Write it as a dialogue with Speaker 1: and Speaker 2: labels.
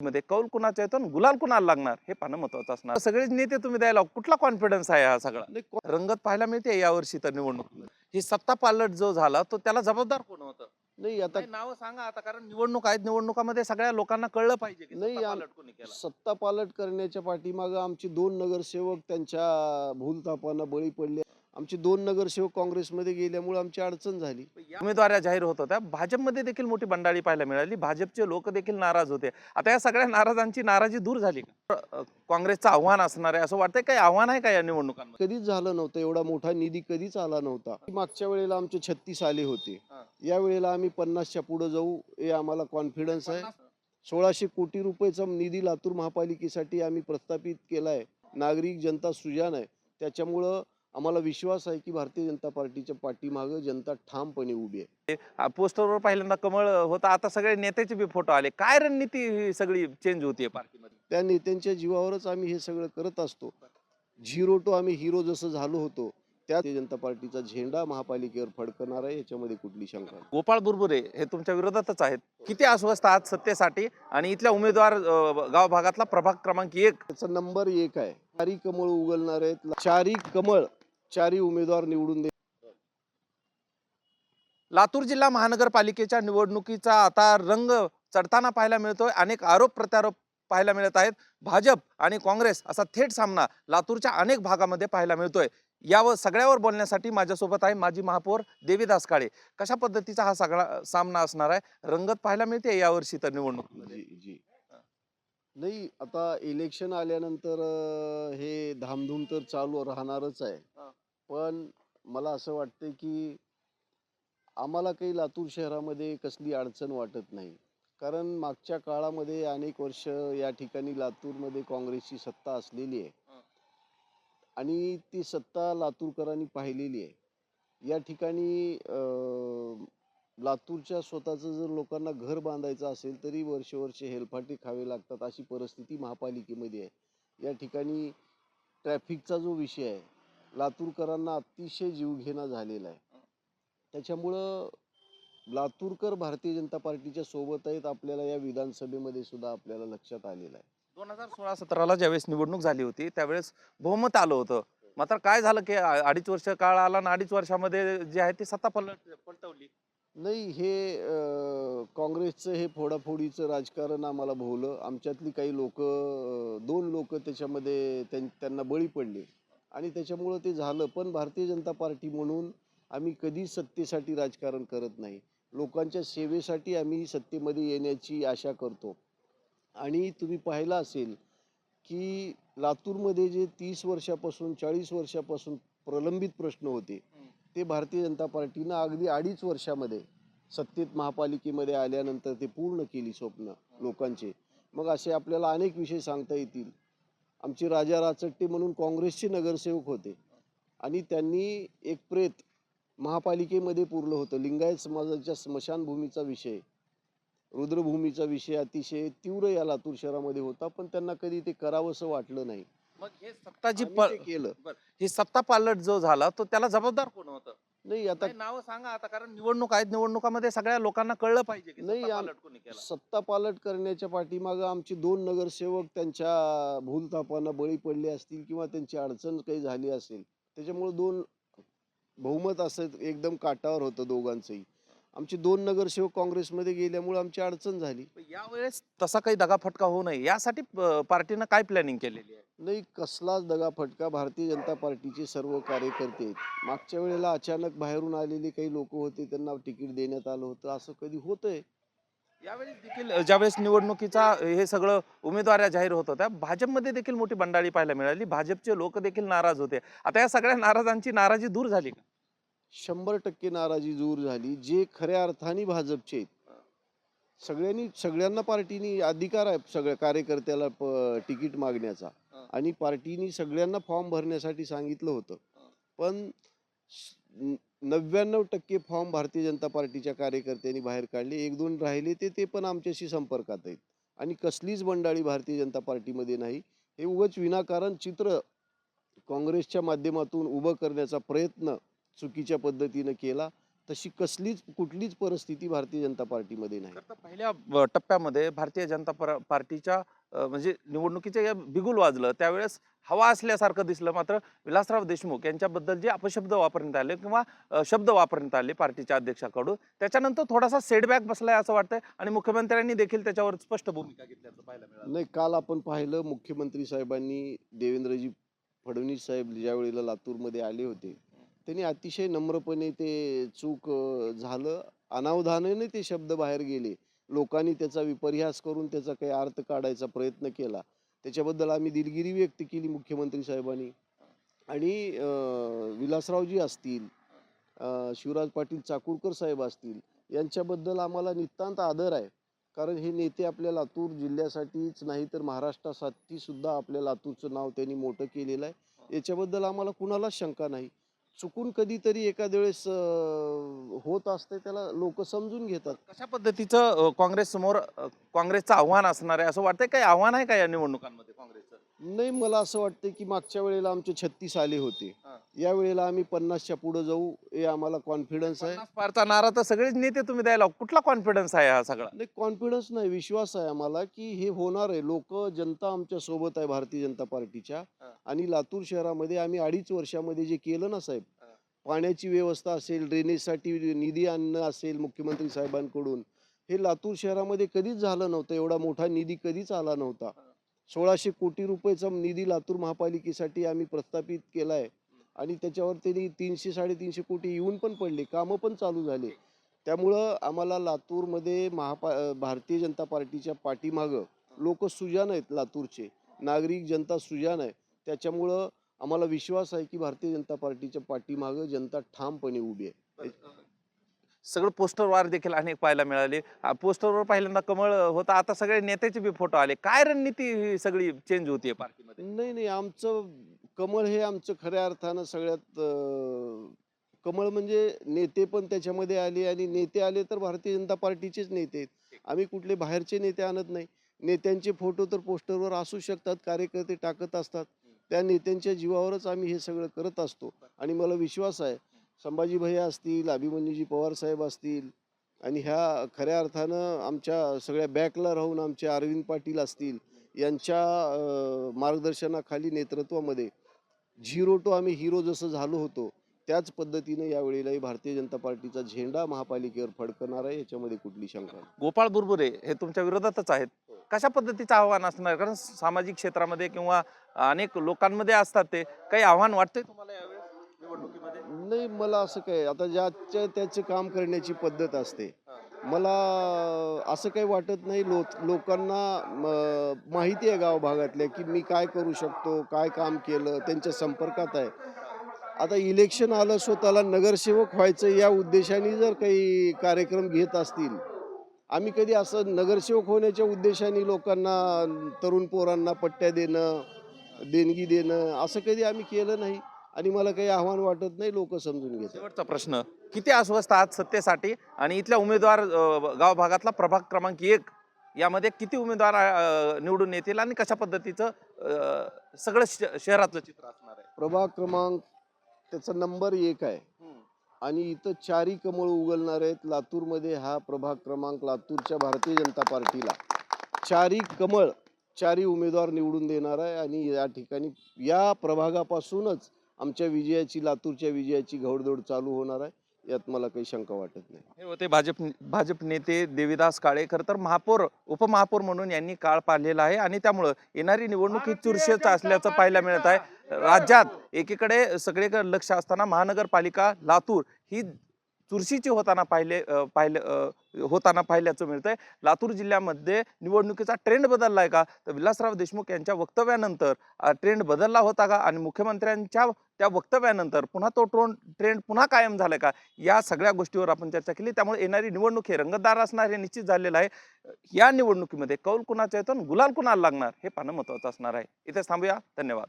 Speaker 1: मध्ये कौल कुणाचा येतो गुलाल कुणाला लागणार हे पाहणं महत्वाचं असणार. सगळेच नेते तुम्ही द्यायला कुठला कॉन्फिडन्स आहे हा सगळा? रंगत पाहायला मिळते यावर्षी तर निवडणूक. ही सत्ता पालट जो झाला तो त्याला जबाबदार कोण होतं?
Speaker 2: नाही आता
Speaker 1: नाव सांगा आता कारण निवडणूक आहेत. निवडणुकामध्ये सगळ्या लोकांना कळलं पाहिजे की
Speaker 2: नाही,
Speaker 1: सत्ता पालट
Speaker 2: करण्याच्या पाठीमागं आमचे दोन नगरसेवक त्यांच्या भूलथापांना बळी पडले. आमचे दोन नगरसेवक काँग्रेसमध्ये गेल्यामुळे आमची अडचण झाली.
Speaker 1: उमेदवाऱ्या जाहीर होत होत्या. भाजपमध्ये देखील मोठी बंडाळी पाहायला मिळाली. भाजपचे लोक देखील नाराज होते. आता या सगळ्या नाराजांची नाराजी दूर झाली काँग्रेसचं आव्हान असणार आहे असं वाटतंय? काही आव्हान आहे का या निवडणुकांमध्ये?
Speaker 2: कधीच झालं नव्हतं. एवढा मोठा निधी कधीच आला नव्हता. मागच्या वेळेला आमचे छत्तीस आले होते. या वेळेला आम्ही पन्नासच्या पुढे जाऊ हे आम्हाला कॉन्फिडन्स आहे. सोळाशे कोटी रुपयेचा निधी लातूर महापालिकेसाठी आम्ही प्रस्थापित केला आहे नागरिक जनता सुजान आहे. त्याच्यामुळं आम्हाला विश्वास आहे की भारतीय जनता पार्टीच्या पाठीमागं जनता ठामपणे उभी आहे.
Speaker 1: पोस्टरवर पहिल्यांदा कमळ होता. आता सगळे नेत्याचे बी फोटो आले. काय रणनीती ही सगळी चेंज होतीये पार्टीमध्ये?
Speaker 2: त्या नेत्यांच्या जीवावरच आम्ही हे सगळं करत असतो. झिरो टू आम्ही हिरो जसं झालो होतो त्या जनता पार्टीचा झेंडा महापालिकेवर फडकणार आहे याच्यामध्ये कुठली शंका.
Speaker 1: गोपाळ बुरबुरे हे तुमच्या विरोधातच आहेत. किती अस्वस्थ आहात सत्तेसाठी? आणि इथल्या उमेदवार गाव भागातला प्रभाग क्रमांक एक.
Speaker 2: त्याचा नंबर एक आहे. चारी कमळ उगलणार आहेत. चारी कमळ चारी उमेदवार निवडून दे
Speaker 1: लातूर जिल्हा महानगरपालिकेच्या निवडणुकीचा आता रंग चढताना पाहायला मिळतोय. अनेक आरोप प्रत्यारोप पाहायला मिळत आहेत. भाजप आणि काँग्रेस असा थेट सामना लातूरच्या अनेक भागामध्ये पाहायला मिळतोय. यावर सगळ्यावर बोलण्यासाठी माझ्यासोबत आहे माजी महापौर देवीदास काळे. कशा पद्धतीचा हा सगळा सामना असणार आहे? रंगत पाहायला मिळते यावर्षी तर निवडणूक
Speaker 2: जी जी. नाही आता इलेक्शन आल्यानंतर अं, हे धामधूम तर चालू राहणारच आहे
Speaker 1: हा.
Speaker 2: पण मला असं वाटतं की आम्हाला काही लातूर शहरामध्ये कसली अडचण वाटत नाही कारण मागच्या काळामध्ये अनेक वर्ष या ठिकाणी लातूरमध्ये काँग्रेसची सत्ता असलेली आहे
Speaker 1: हा.
Speaker 2: आणि ती सत्ता लातूरकरांनी पाहिलेली आहे या ठिकाणी अं, लातूरच्या स्वतःचं जर लोकांना घर बांधायचं असेल तरी वर्ष वर्ष हेलफाटे खावे लागतात अशी परिस्थिती महापालिकेमध्ये आहे. या ठिकाणी ट्रॅफिकचा जो विषय आहे लातूरकरांना अतिशय जीवघेणा झालेला आहे. त्याच्यामुळं लातूरकर भारतीय जनता पार्टीच्या सोबत आहेत आपल्याला या विधानसभेमध्ये सुद्धा आपल्याला लक्षात आलेलं आहे.
Speaker 1: दोन हजार सोळा सतराला ज्यावेळेस निवडणूक झाली होती त्यावेळेस बहुमत आलं होतं. मात्र काय झालं की अडीच वर्ष काळ आला आणि अडीच वर्षामध्ये जे आहे ते सत्ता पलट पलटवली.
Speaker 2: नाही हे काँग्रेसचं हे फोडाफोडीचं राजकारण आम्हाला भोवलं. आमच्यातली काही लोक दोन लोक त्याच्यामध्ये त्यां- त्यांना बळी पडले. आणि त्याच्यामुळं ते झालं. पण भारतीय जनता पार्टी म्हणून आम्ही कधीच सत्तेसाठी राजकारण करत नाही. लोकांच्या सेवेसाठी आम्ही सत्तेमध्ये येण्याची आशा करतो. आणि तुम्ही पाहिलं असेल की लातूरमध्ये जे तीस वर्षापासून चाळीस वर्षापासून प्रलंबित प्रश्न होते. ते भारतीय जनता पार्टीनं अगदी अडीच वर्षामध्ये सत्तेत महापालिकेमध्ये आल्यानंतर ते पूर्ण केली स्वप्न लोकांचे. मग असे आपल्याला अनेक विषय सांगता येतील. आमचे राजा राचट्टे म्हणून काँग्रेसचे नगरसेवक होते. आणि त्यांनी एक प्रेत महापालिकेमध्ये पुरलं होतं. लिंगायत समाजाच्या स्मशानभूमीचा विषय रुद्रभूमीचा विषय अतिशय तीव्र या लातूर शहरामध्ये होता. पण त्यांना कधी ते करावंसं वाटलं नाही.
Speaker 1: मग हे सत्ता जी
Speaker 2: केलं.
Speaker 1: ही सत्ता पालट जो झाला तो त्याला जबाबदार कोण होतं?
Speaker 2: नाही आता
Speaker 1: नाव सांगा आता कारण निवडणूक आहेत निवडणुकामध्ये सगळ्या लोकांना कळलं पाहिजे की
Speaker 2: नाही,
Speaker 1: सत्ता पालट कोणी केला.
Speaker 2: सत्ता पालट करण्याच्या पाठीमागं आमचे दोन नगरसेवक त्यांच्या भूलथापांना बळी पडले असतील किंवा त्यांची अडचण काही झाली असेल त्याच्यामुळे दोन बहुमत असं एकदम काटावर होतं दोघांचंही. आमचे दोन नगरसेवक काँग्रेसमध्ये गेल्यामुळे आमची अडचण झाली.
Speaker 1: यावेळेस तसा काही दगाफटका होऊ नये यासाठी प- पार्टीनं काय प्लॅनिंग केलेली आहे?
Speaker 2: नाही कसलाच दगाफटका भारतीय जनता पार्टीचे सर्व कार्यकर्ते आहेत. मागच्या वेळेला अचानक बाहेरून आलेले काही लोक होते त्यांना तिकीट देण्यात आलं होतं असं कधी होतंय?
Speaker 1: यावेळेस देखील ज्यावेळेस निवडणुकीचा हे सगळं उमेदवाऱ्या जाहीर होत होत्या भाजपमध्ये देखील मोठी बंडाळी पाहायला मिळाली. भाजपचे लोक देखील नाराज होते. आता या सगळ्या नाराजांची नाराजी दूर झाली का?
Speaker 2: शंभर टक्के नाराजी दूर झाली. जे खऱ्या अर्थाने भाजपचे आहेत. सगळ्यांनी सगळ्यांना पार्टीनी अधिकार आहे सगळ्या कार्यकर्त्याला तिकीट मागण्याचा. आणि पार्टीनी सगळ्यांना फॉर्म भरण्यासाठी सांगितलं होतं. पण नव्याण्णव टक्के फॉर्म भारतीय जनता पार्टीच्या कार्यकर्त्यांनी बाहेर काढले. एक दोन राहिले ते ते पण आमच्याशी संपर्कात आहेत. आणि कसलीच बंडाळी भारतीय जनता पार्टीमध्ये नाही. हे उगाच विनाकारण चित्र काँग्रेसच्या माध्यमातून उभं करण्याचा प्रयत्न चुकीच्या पद्धतीनं केला तशी कसलीच कुठलीच परिस्थिती भारतीय जनता पार्टीमध्ये नाही.
Speaker 1: पहिल्या टप्प्यामध्ये भारतीय जनता पर- पार्टीच्या म्हणजे निवडणुकीचे या बिगुल वाजलं त्यावेळेस हवा असल्यासारखं दिसलं. मात्र विलासराव देशमुख यांच्याबद्दल जे अपशब्द वापरण्यात आले किंवा शब्द वापरण्यात आले पार्टीच्या अध्यक्षाकडून त्याच्यानंतर थोडासा सेटबॅक बसलाय असं वाटतंय आणि मुख्यमंत्र्यांनी देखील त्याच्यावर स्पष्ट भूमिका घेतल्याचं पाहायला मिळालं.
Speaker 2: नाही काल आपण पाहिलं मुख्यमंत्री साहेबांनी देवेंद्रजी फडणवीस साहेब ज्या वेळेला लातूरमध्ये आले होते त्यांनी अतिशय नम्रपणे ते चूक झालं. अनावधानाने ते शब्द बाहेर गेले. लोकांनी त्याचा विपर्यास करून त्याचा काही अर्थ काढायचा प्रयत्न केला. त्याच्याबद्दल आम्ही दिलगिरी व्यक्त केली मुख्यमंत्री साहेबांनी. आणि विलासरावजी असतील शिवराज पाटील चाकूरकर साहेब असतील यांच्याबद्दल आम्हाला नितांत आदर आहे. कारण हे नेते आपल्या लातूर जिल्ह्यासाठीच नाही तर महाराष्ट्रासाठी सुद्धा आपल्या लातूरचं नाव त्यांनी मोठं केलेलं आहे. याच्याबद्दल आम्हाला कुणालाच शंका नाही. चुकून कधीतरी एखाद्या वेळेस होत असते त्याला लोक समजून घेतात.
Speaker 1: कशा पद्धतीचं काँग्रेस समोर काँग्रेसचं आव्हान असणार आहे? असं वाटतंय? काही आव्हान आहे का या निवडणुकांमध्ये?
Speaker 2: नाही मला असं वाटतं की मागच्या वेळेला आमचे छत्तीस आले होते. या वेळेला आम्ही पन्नासच्या पुढे जाऊ हे आम्हाला कॉन्फिडन्स आहे.
Speaker 1: पारचा नारा तर सगळेच नेते तुम्ही द्यायला कुठला कॉन्फिडन्स आहे हा सगळा?
Speaker 2: नाही कॉन्फिडन्स नाही विश्वास आहे आम्हाला की हे होणार आहे. लोक जनता आमच्यासोबत आहे भारतीय जनता पार्टीच्या. आणि लातूर शहरामध्ये आम्ही अडीच वर्षामध्ये जे केलं ना साहेब. पाण्याची व्यवस्था असेल ड्रेनेजसाठी निधी आणणं असेल मुख्यमंत्री साहेबांकडून हे लातूर शहरामध्ये कधीच झालं नव्हतं. एवढा मोठा निधी कधीच आला नव्हता. सोळाशे कोटी रुपयेचा निधी लातूर महापालिकेसाठी आम्ही प्रस्थापित केला आहे आणि त्याच्यावर त्यांनी तीनशे साडेतीनशे कोटी येऊन पण पडले. कामं पण चालू झाले. त्यामुळं आम्हाला लातूरमध्ये महापा भारतीय जनता पार्टीच्या पाठीमागं लोक सुजान आहेत लातूरचे. नागरिक जनता सुजान आहे. त्याच्यामुळं आम्हाला विश्वास आहे की भारतीय जनता पार्टीच्या पाठीमागं जनता ठामपणे उभी आहे.
Speaker 1: सगळं पोस्टरवर देखील अनेक पाहायला मिळाले. पोस्टरवर पहिल्यांदा कमळ होता. आता सगळे नेत्याचे बी फोटो आले. काय रणनीती ही सगळी चेंज होतीये पार्टीमध्ये?
Speaker 2: नाही नाही. आमचं कमळ हे आमचं खऱ्या अर्थानं सगळ्यात अं, कमळ म्हणजे नेते पण त्याच्यामध्ये आले आणि नेते आले तर भारतीय जनता पार्टीचेच नेते आहेत. आम्ही कुठले बाहेरचे नेते आणत नाही. नेत्यांचे फोटो तर पोस्टरवर असू शकतात कार्यकर्ते टाकत असतात. त्या नेत्यांच्या जीवावरच आम्ही हे सगळं करत असतो. आणि मला विश्वास आहे संभाजी भैया असतील अभिमन्यूजी पवार साहेब असतील आणि ह्या खऱ्या अर्थानं आमच्या सगळ्या बॅकला राहून आमचे अरविंद पाटील असतील यांच्या मार्गदर्शनाखाली नेतृत्वामध्ये झिरो टू आम्ही हिरो जसं झालो होतो त्याच पद्धतीनं यावेळेलाही भारतीय जनता पार्टीचा झेंडा महापालिकेवर फडकणार आहे याच्यामध्ये कुठली शंका
Speaker 1: गोपाळ बुरबुरे हे तुमच्या विरोधातच आहेत. कशा पद्धतीचं आव्हान असणार? कारण सामाजिक क्षेत्रामध्ये किंवा अनेक लोकांमध्ये असतात ते. काही आव्हान वाटतंय तुम्हाला यावेळी
Speaker 2: नाही मला असं काय आता ज्याच्या त्याचे काम करण्याची पद्धत असते. मला असं काही वाटत नाही लो लोकांना माहिती आहे गाव भागातल्या की मी काय करू शकतो काय काम केलं त्यांच्या संपर्कात आहे. आता इलेक्शन आलं स्वतःला नगरसेवक व्हायचं या उद्देशाने जर काही कार्यक्रम घेत असतील आम्ही कधी असं नगरसेवक होण्याच्या उद्देशाने लोकांना तरुण पोरांना पट्ट्या देणं देणगी देणं असं कधी आम्ही केलं नाही. आणि मला काही आव्हान वाटत नाही लोक समजून घेतात.
Speaker 1: शेवटचा प्रश्न किती अस्वस्थ आहात सत्तेसाठी? आणि इथल्या उमेदवार अ, गाव भागातला प्रभाग क्रमांक एक यामध्ये किती उमेदवार अ, निवडून येतील आणि कशा पद्धतीचं अ, सगळं श- शहरातलं चित्र असणार आहे?
Speaker 2: प्रभाग क्रमांक त्याचा नंबर एक आहे. आणि इथं चारी कमळ उगलणार आहेत. लातूरमध्ये हा प्रभाग क्रमांक लातूरच्या भारतीय जनता पार्टीला. चारी कमळ चारी उमेदवार निवडून देणार आहे. आणि या ठिकाणी या प्रभागापासूनच आमच्या विजयाची लातूरच्या विजयाची घौडदौड चालू होणार आहे यात मला काही शंका वाटत नाही.
Speaker 1: हे होते भाजप भाजप नेते देविदास काळे खरं तर महापौर उपमहापौर म्हणून यांनी काळ पाळलेला आहे आणि त्यामुळं येणारी निवडणूक ही चुरशीच असल्याचं पाहायला मिळत आहे. राज्यात एकीकडे सगळीकडे लक्ष असताना महानगरपालिका लातूर ही चुरशीचे होताना पाहिले पाहिले होताना पाहिल्याचं मिळतंय. लातूर जिल्ह्यामध्ये निवडणुकीचा ट्रेंड बदलला आहे का? तर विलासराव देशमुख यांच्या वक्तव्यानंतर ट्रेंड बदलला होता का? आणि मुख्यमंत्र्यांच्या त्या वक्तव्यानंतर पुन्हा तो ट्रोन ट्रेंड पुन्हा कायम झालाय का? या सगळ्या गोष्टीवर आपण चर्चा केली. त्यामुळे येणारी निवडणूक हे रंगतदार असणार हे निश्चित झालेलं आहे. या निवडणुकीमध्ये कौल कुणाचा येतो गुलाल कुणाला लागणार हे पाहणं महत्वाचं असणार आहे. इथेच थांबूया. धन्यवाद.